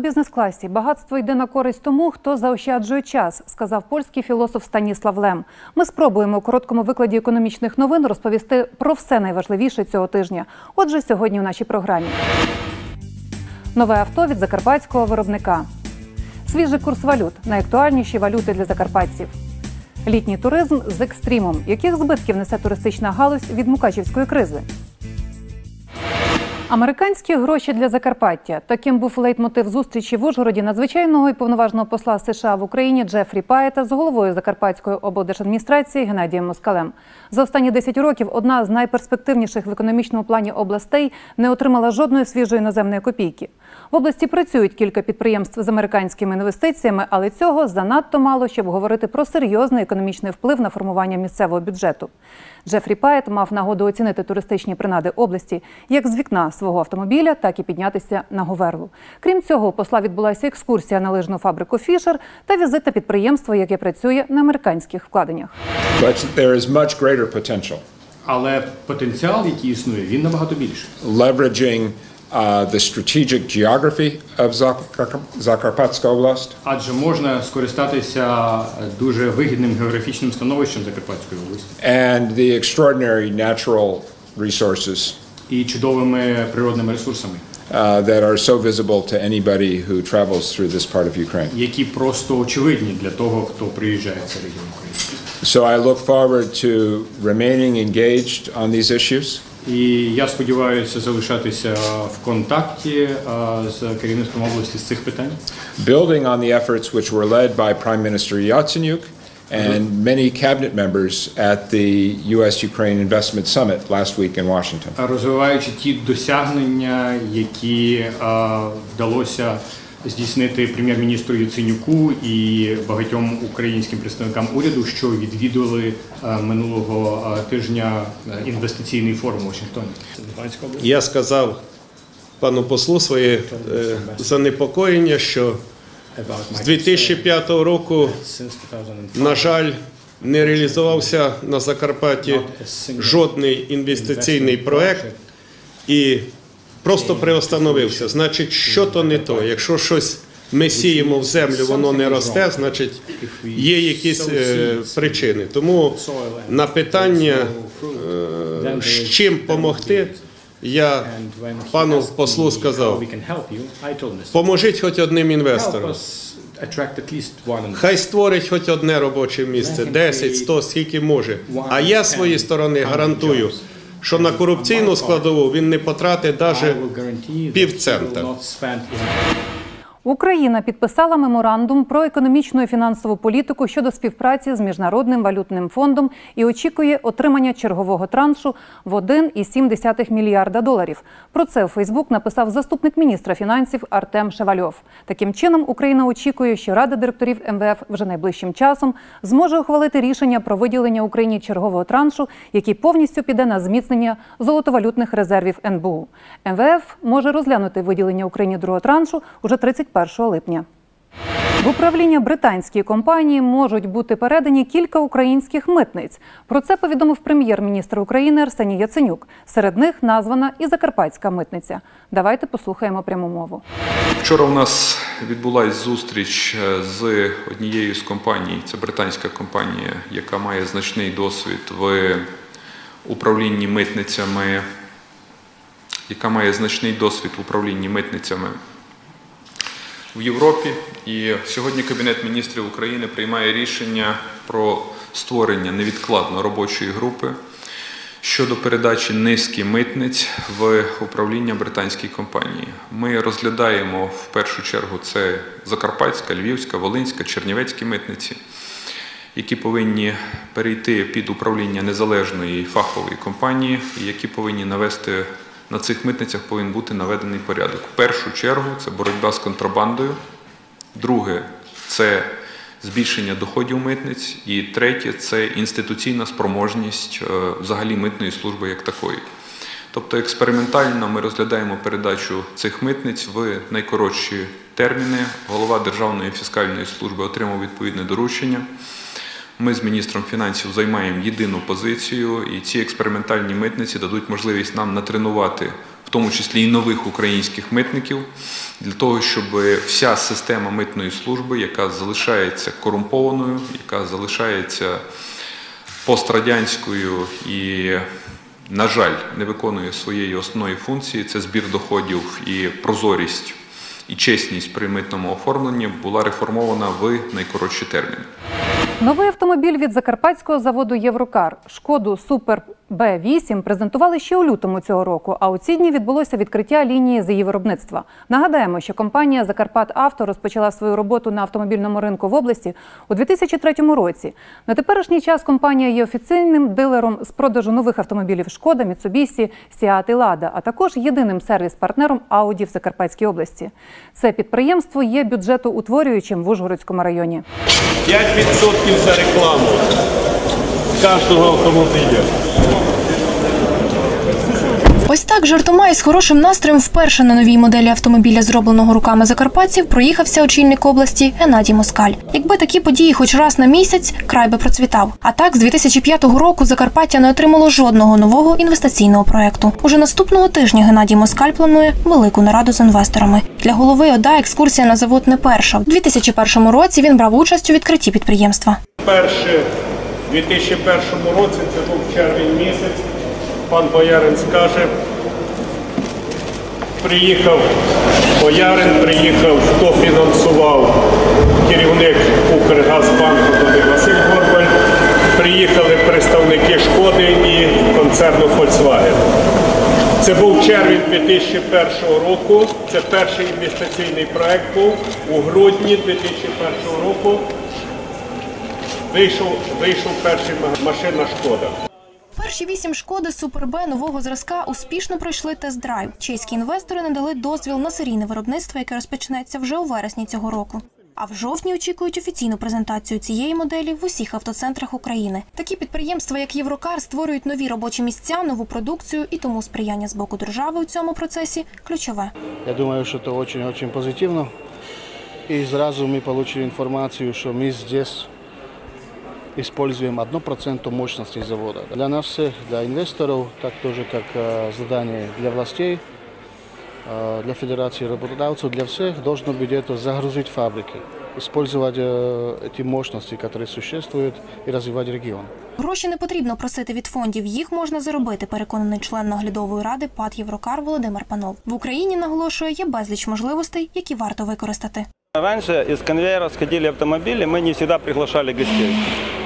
Бізнес-класі. Багатство йде на користь тому, хто заощаджує час, сказав польський філософ Станіслав Лем. Ми спробуємо у короткому викладі економічних новин розповісти про все найважливіше цього тижня. Отже, сьогодні у нашій програмі. Нове авто від закарпатського виробника. Свіжий курс валют найактуальніші валюти для закарпатців. Літній туризм з екстримом. Яких збитків несе туристична галузь від мукачівської кризи? Американські гроші для Закарпаття. Таким був лейтмотив зустрічі в Ужгороді надзвичайного і повноважного посла США в Україні Джефрі Паєта з головою Закарпатської облдержадміністрації Геннадієм Москалем. За останні 10 років одна з найперспективніших в економічному плані областей не отримала жодної свіжої іноземної копійки. В області працюють кілька підприємств з американськими інвестиціями, але цього занадто мало, щоб говорити про серйозний економічний вплив на формування місцевого бюджету. Джефрі Паєт мав нагоду оцінити туристичні принади області як з вікна свого автомобіля, так і піднятися на Говерлу. Крім цього, у посла відбулася екскурсія на лижну фабрику Фішер та візит на підприємство, яке працює на американських вкладеннях. Але потенціал, який існує, він набагато більший. leveraging uh, the strategic geography of Zakar- Zakarpatska Oblast, Адже можна скористатися дуже вигідним географічним становищем Закарпатської області and the extraordinary natural resources і чудовими природними ресурсами, uh, that are so visible to anybody who travels through this part of Ukraine. які просто очевидні для того, хто приїжджає в цей регіон України. So I look forward to remaining engaged on these issues І я сподіваюся залишатися в контакті з керівництвом області з цих питань, building on the efforts which were led by Prime Minister Yatsenyuk and many cabinet members at the U.S. Ukraine Investment Summit last week in Washington. розвиваючи ті досягнення, які вдалося здійснити прем'єр-міністру Яценюку і багатьом українським представникам уряду, що відвідували минулого тижня інвестиційний форум у Вашингтоні. Я сказав пану послу своє е, занепокоєння, що з 2005 року, на жаль, не реалізувався на Закарпатті жодний інвестиційний проект і просто приостановився. Значить, що то не то. Якщо щось ми сіємо в землю, воно не росте, значить є якісь е, причини. Тому на питання, е, з чим допомогти, я пану послу сказав, поможіть хоч одним інвесторам. Хай створить хоч одне робоче місце, 10, 100, скільки може. А я з своєї сторони гарантую, що на корупційну складову він не потратить навіть півцента. Україна підписала меморандум про економічну і фінансову політику щодо співпраці з міжнародним валютним фондом і очікує отримання чергового траншу в 1,7 мільярда доларів. Про це у Фейсбук написав заступник міністра фінансів Артем Шевальов. Таким чином, Україна очікує, що Рада директорів МВФ вже найближчим часом зможе ухвалити рішення про виділення Україні чергового траншу, який повністю піде на зміцнення золотовалютних резервів НБУ. МВФ може розглянути виділення Україні другого траншу уже 31 липня. В управління британської компанії можуть бути передані кілька українських митниць. Про це повідомив прем'єр-міністр України Арсеній Яценюк. Серед них названа і Закарпатська митниця. Давайте послухаємо пряму мову. Вчора у нас відбулася зустріч е, з однією з компаній, це британська компанія, яка має значний досвід в управлінні митницями, яка має значний досвід в управлінні митницями в Європі. І сьогодні Кабінет міністрів України приймає рішення про створення невідкладно робочої групи щодо передачі низки митниць в управління британській компанії. Ми розглядаємо в першу чергу це Закарпатська, Львівська, Волинська, Чернівецькі митниці, які повинні перейти під управління незалежної фахової компанії, які повинні навести на цих митницях повинен бути наведений порядок. В першу чергу це боротьба з контрабандою. Друге це збільшення доходів митниць. І третє це інституційна спроможність е, взагалі митної служби як такої. Тобто експериментально ми розглядаємо передачу цих митниць в найкоротші терміни. Голова Державної фіскальної служби отримав відповідне доручення. Ми з міністром фінансів займаємо єдину позицію, і ці експериментальні митниці дадуть можливість нам натренувати в тому числі і нових українських митників, для того, щоб вся система митної служби, яка залишається корумпованою, яка залишається пострадянською і, на жаль, не виконує своєї основної функції це збір доходів і прозорість і чесність при митному оформленні, була реформована в найкоротші терміни. Новий автомобіль від закарпатського заводу Єврокар Шкоду Супер Б8 презентували ще у лютому цього року. А у ці дні відбулося відкриття лінії з її виробництва. Нагадаємо, що компанія Закарпат Авто розпочала свою роботу на автомобільному ринку в області у 2003 році. На теперішній час компанія є офіційним дилером з продажу нових автомобілів Шкода, Міцубісі, Сіат і Лада, а також єдиним сервіс-партнером Ауді в Закарпатській області. Це підприємство є бюджетоутворюючим в Ужгородському районі. 5% за рекламу кожного автомобіля. Ось так жартома із хорошим настроєм вперше на новій моделі автомобіля, зробленого руками закарпатців, проїхався очільник області Геннадій Москаль. Якби такі події хоч раз на місяць, край би процвітав. А так, з 2005 року Закарпаття не отримало жодного нового інвестиційного проекту. Уже наступного тижня Геннадій Москаль планує велику нараду з інвесторами. Для голови ОДА екскурсія на завод не перша. У 2001 році він брав участь у відкритті підприємства. Перше у 2001 році, це був червень місяць, пан Боярин скаже, приїхав Боярин, приїхав, хто фінансував керівник Укргазбанку туди Василь Горбаль, приїхали представники Шкоди і концерну Volkswagen. Це був червень 2001 року. Це перший інвестиційний проект був у грудні 2001 року. Вийшов, вийшов перший ма- машина Шкода. Перші вісім шкоди Супер Б нового зразка успішно пройшли тест-драйв. Чеські інвестори надали дозвіл на серійне виробництво, яке розпочнеться вже у вересні цього року. А в жовтні очікують офіційну презентацію цієї моделі в усіх автоцентрах України. Такі підприємства, як Єврокар, створюють нові робочі місця, нову продукцію, і тому сприяння з боку держави у цьому процесі ключове. Я думаю, что это очень-очень позитивно. И сразу мы получили информацию, что мы здесь используем 1% мощности завода. Для нас всех, для инвесторов, так тоже как э, задание для властей, э, для Федерации работодателей, для всех должно быть это загрузить фабрики, использовать э, эти мощности, которые существуют, и развивать регион. Гроші не потрібно просити від фондів, їх можна заробити, переконаний член наглядової ради ПАД Єврокар Володимир Панов. В Україні наголошує є безліч можливостей, які варто використати. Раньше из конвейера сходили автомобили, мы не всегда приглашали гостей.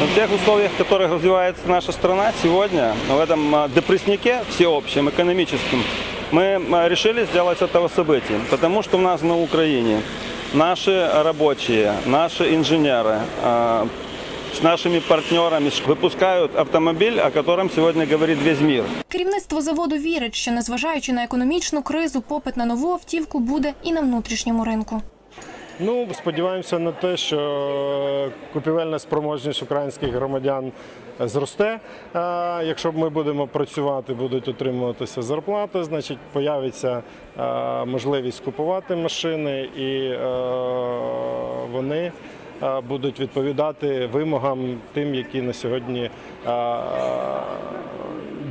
Но в тех условиях, в которых развивается наша страна сегодня, в этом а, депресснике всеобщем, экономическом, мы а, решили сделать этого событие. Потому что у нас на Украине наши рабочие, наши инженеры а, с нашими партнерами выпускают автомобиль, о котором сегодня говорит весь мир. Керівництво заводу вірить, що незважаючи на економічну кризу, попит на нову автівку буде і на внутрішньому ринку. Ну, сподіваємося на те, що купівельна спроможність українських громадян зросте. Якщо ми будемо працювати, будуть отримуватися зарплати, значить появиться можливість купувати машини і е, вони будуть відповідати вимогам тим, які на сьогодні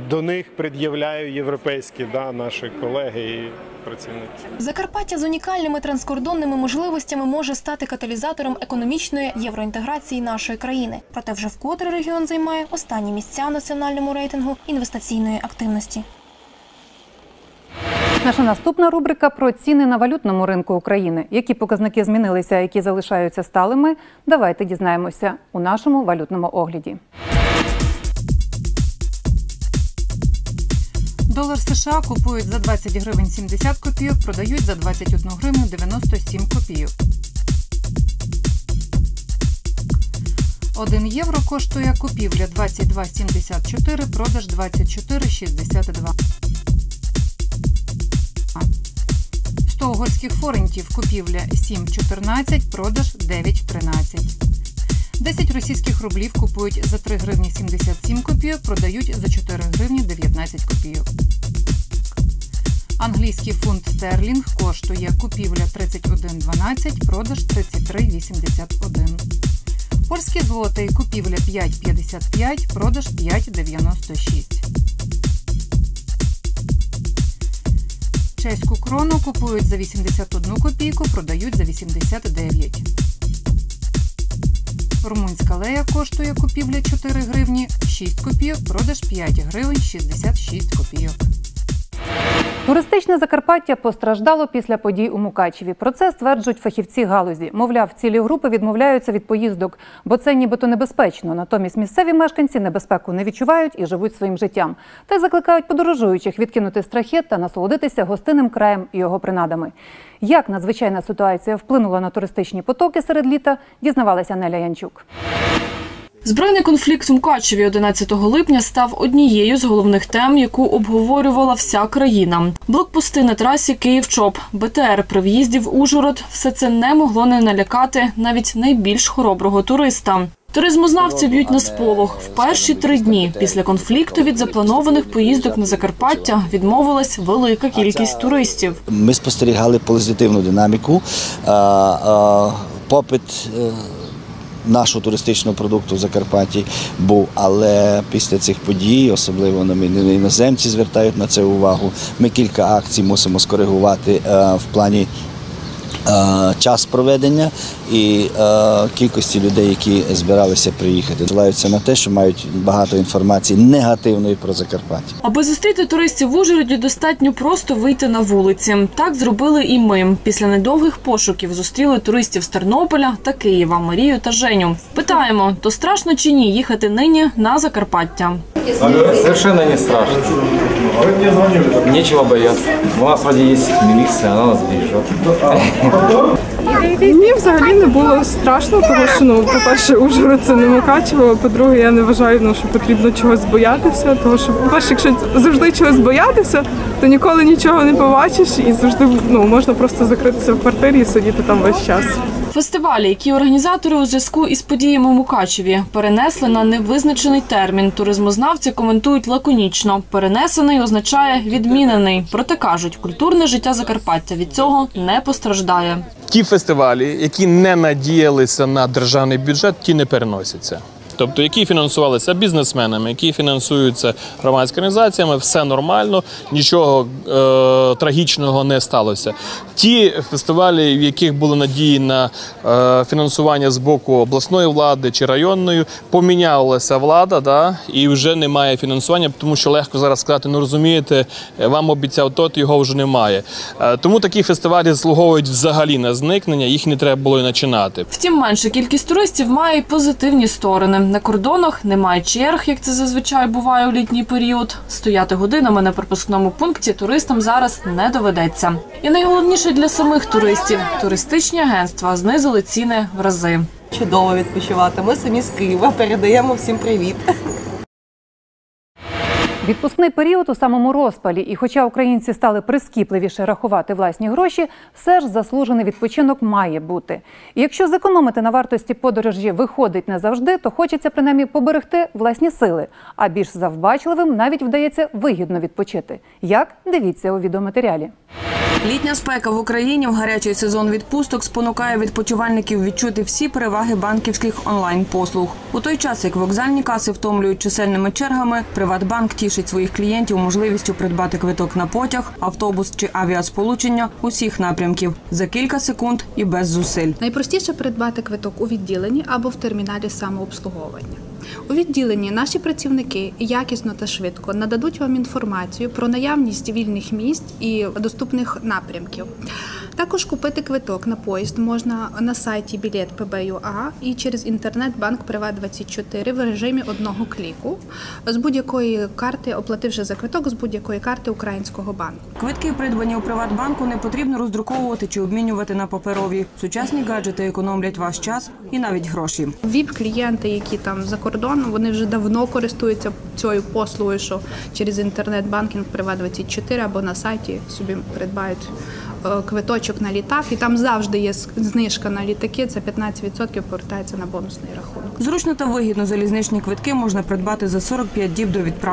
до них пред'являють європейські да, наші колеги і працівники. Закарпаття з унікальними транскордонними можливостями може стати каталізатором економічної євроінтеграції нашої країни. Проте вже вкотре регіон займає останні місця в національному рейтингу інвестиційної активності. Наша наступна рубрика про ціни на валютному ринку України. Які показники змінилися, які залишаються сталими? Давайте дізнаємося у нашому валютному огляді. Долар США купують за 20 гривень 70 копійок, продають за 21 гривню 97 копійок. 1 євро коштує купівля 22,74, продаж 24,62. 100 угорських форентів купівля 7,14, продаж 9,13. 10 російських рублів купують за 3 гривні 77 копійок, продають за 4 гривні 19 копійок. Англійський фунт стерлінг коштує купівля 31,12, продаж 33,81. Польський злотий купівля 5,55, продаж 5,96. чеську крону купують за 81 копійку, продають за 89. Румунська лея коштує купівля 4 гривні 6 копійок, продаж 5 гривень 66 копійок. Туристичне Закарпаття постраждало після подій у Мукачеві. Про це стверджують фахівці галузі. Мовляв, цілі групи відмовляються від поїздок, бо це нібито небезпечно. Натомість місцеві мешканці небезпеку не відчувають і живуть своїм життям. Та й закликають подорожуючих відкинути страхи та насолодитися гостинним краєм і його принадами. Як надзвичайна ситуація вплинула на туристичні потоки серед літа, дізнавалася Неля Янчук. Збройний конфлікт в Мукачеві 11 липня став однією з головних тем, яку обговорювала вся країна. Блокпости на трасі Київ-Чоп, БТР при в'їзді в Ужгород – все це не могло не налякати навіть найбільш хороброго туриста. Туризмознавці б'ють на сполох. В перші три дні після конфлікту від запланованих поїздок на Закарпаття відмовилась велика кількість туристів. Ми спостерігали позитивну динаміку. Попит е, нашого туристичного продукту в Закарпатті був, але після цих подій, особливо на ми- іноземці звертають на це увагу. Ми кілька акцій мусимо скоригувати е, в плані. Е, Час проведення і е, кількості людей, які збиралися приїхати, Злаються на те, що мають багато інформації негативної про Закарпаття. Аби зустріти туристів в Ужгороді, достатньо просто вийти на вулиці. Так зробили і ми. Після недовгих пошуків зустріли туристів з Тернополя та Києва, Марію та Женю. Питаємо, то страшно чи ні їхати нині на Закарпаття? Совершенно не страшно. Нечего бояться. У нас вроде есть милиция, она нас бережет. Ні, взагалі не було страшно, тому що ну, по-перше, Ужгород це не Мукачево, по-друге, я не вважаю, ну, що потрібно чогось боятися. Тому що, по-перше, якщо завжди чогось боятися, то ніколи нічого не побачиш і завжди ну, можна просто закритися в квартирі і сидіти там весь час. Фестивалі, які організатори у зв'язку із подіями в Мукачеві перенесли на невизначений термін. Туризмознавці коментують лаконічно. Перенесений означає відмінений. Проте кажуть, культурне життя Закарпаття від цього не постраждає. Ті фестивалі, які не надіялися на державний бюджет, ті не переносяться. Тобто, які фінансувалися бізнесменами, які фінансуються громадськими організаціями, все нормально, нічого е, трагічного не сталося. Ті фестивалі, в яких були надії на е, фінансування з боку обласної влади чи районної, помінялася влада, да, і вже немає фінансування, тому що легко зараз сказати, ну розумієте, вам обіцяв тот, його вже немає. Е, тому такі фестивалі заслуговують взагалі на зникнення, їх не треба було і починати. Втім, менша кількість туристів має позитивні сторони. На кордонах немає черг, як це зазвичай буває у літній період. Стояти годинами на пропускному пункті туристам зараз не доведеться. І найголовніше для самих туристів туристичні агентства знизили ціни в рази. Чудово відпочивати. Ми самі з Києва передаємо всім привіт. Відпускний період у самому розпалі, і хоча українці стали прискіпливіше рахувати власні гроші, все ж заслужений відпочинок має бути. І якщо зекономити на вартості подорожі виходить не завжди, то хочеться принаймні поберегти власні сили. А більш завбачливим навіть вдається вигідно відпочити. Як дивіться у відеоматеріалі. Літня спека в Україні в гарячий сезон відпусток спонукає відпочивальників відчути всі переваги банківських онлайн-послуг. У той час, як вокзальні каси втомлюють чисельними чергами, Приватбанк тішить своїх клієнтів можливістю придбати квиток на потяг, автобус чи авіасполучення усіх напрямків за кілька секунд і без зусиль. Найпростіше придбати квиток у відділенні або в терміналі самообслуговування. У відділенні наші працівники якісно та швидко нададуть вам інформацію про наявність вільних місць і доступних напрямків. Також купити квиток на поїзд можна на сайті білет ПБЮА і через інтернет-банк Приват24 в режимі одного кліку з будь-якої карти, оплативши за квиток з будь-якої карти українського банку. Квитки, придбані у Приватбанку, не потрібно роздруковувати чи обмінювати на паперові. Сучасні гаджети економлять ваш час і навіть гроші. ВІП-клієнти, які там за кордоном, вони вже давно користуються цією послугою, що через інтернет-банкінг Приват24 або на сайті собі придбають е, квиточок на літак, і там завжди є знижка на літаки. Це 15% повертається на бонусний рахунок. Зручно та вигідно залізничні квитки можна придбати за 45 діб до відправки.